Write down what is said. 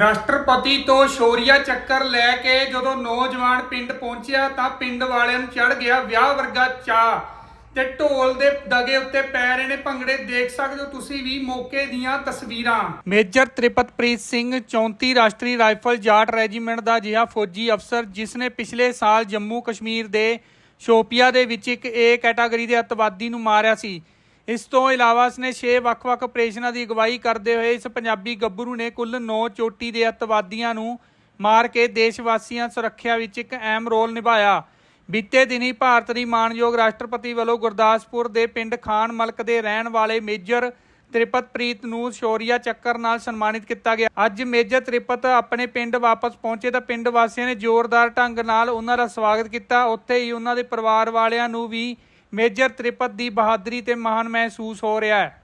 ਰਾਸ਼ਟਰਪਤੀ ਤੋਂ ਸ਼ੋਰੀਆ ਚੱਕਰ ਲੈ ਕੇ ਜਦੋਂ ਨੌਜਵਾਨ ਪਿੰਡ ਪਹੁੰਚਿਆ ਤਾਂ ਪਿੰਡ ਵਾਲਿਆਂ ਨੂੰ ਚੜ ਗਿਆ ਵਿਆਹ ਵਰਗਾ ਚਾਹ ਤੇ ਢੋਲ ਦੇ ਦਗੇ ਉੱਤੇ ਪੈ ਰਹੇ ਨੇ ਭੰਗੜੇ। ਦੇਖ ਸਕਦੇ ਹੋ ਤੁਸੀਂ ਵੀ ਮੌਕੇ ਦੀਆਂ ਤਸਵੀਰਾਂ। ਮੇਜਰ ਤ੍ਰਿਪਤਪ੍ਰੀਤ ਸਿੰਘ 34 ਰਾਸ਼ਟਰੀ ਰਾਈਫਲ ਜਾਟ ਰੈਜੀਮੈਂਟ ਦਾ ਜਿਹਾ ਫੌਜੀ ਅਫਸਰ, ਜਿਸ ਨੇ ਪਿਛਲੇ ਸਾਲ ਜੰਮੂ ਕਸ਼ਮੀਰ ਦੇ ਸ਼ੋਪੀਆ ਦੇ ਵਿੱਚ ਇੱਕ ਏ ਕੈਟਾਗਰੀ ਦੇ ਅੱਤਵਾਦੀ ਨੂੰ ਮਾਰਿਆ ਸੀ। ਇਸ ਤੋਂ ਇਲਾਵਾ ਉਸਨੇ 6 ਵੱਖ-ਵੱਖ ਆਪਰੇਸ਼ਨਾਂ ਦੀ ਅਗਵਾਈ ਕਰਦੇ ਹੋਏ ਇਸ ਪੰਜਾਬੀ ਗੱਭਰੂ ਨੇ ਕੁੱਲ 9 ਚੋਟੀ ਦੇ ਅੱਤਵਾਦੀਆਂ ਨੂੰ ਮਾਰ ਕੇ ਦੇਸ਼ ਵਾਸੀਆਂ ਸੁਰੱਖਿਆ ਵਿੱਚ ਇੱਕ ਅਹਿਮ ਰੋਲ ਨਿਭਾਇਆ। ਬੀਤੇ ਦਿਨੀ ਭਾਰਤ ਦੀ ਮਾਨਯੋਗ ਰਾਸ਼ਟਰਪਤੀ ਵੱਲੋਂ ਗੁਰਦਾਸਪੁਰ ਦੇ ਪਿੰਡ ਖਾਨ ਮਲਕ ਦੇ ਰਹਿਣ ਵਾਲੇ ਮੇਜਰ ਤ੍ਰਿਪਤਪ੍ਰੀਤ ਨੂੰ ਸ਼ੌਰੀਆ ਚੱਕਰ ਨਾਲ ਸਨਮਾਨਿਤ ਕੀਤਾ ਗਿਆ। ਅੱਜ ਮੇਜਰ ਤ੍ਰਿਪਤ ਆਪਣੇ ਪਿੰਡ ਵਾਪਸ ਪਹੁੰਚੇ ਤਾਂ ਪਿੰਡ ਵਾਸੀਆਂ ਨੇ ਜ਼ੋਰਦਾਰ ਢੰਗ ਨਾਲ ਉਹਨਾਂ ਦਾ ਸਵਾਗਤ ਕੀਤਾ। ਉੱਥੇ ਹੀ ਉਹਨਾਂ ਦੇ ਪਰਿਵਾਰ ਵਾਲਿਆਂ ਨੂੰ ਵੀ ਮੇਜਰ ਤ੍ਰਿਪਤ ਦੀ ਬਹਾਦਰੀ ਤੇ ਮਾਣ ਮਹਿਸੂਸ ਹੋ ਰਿਹਾ ਹੈ।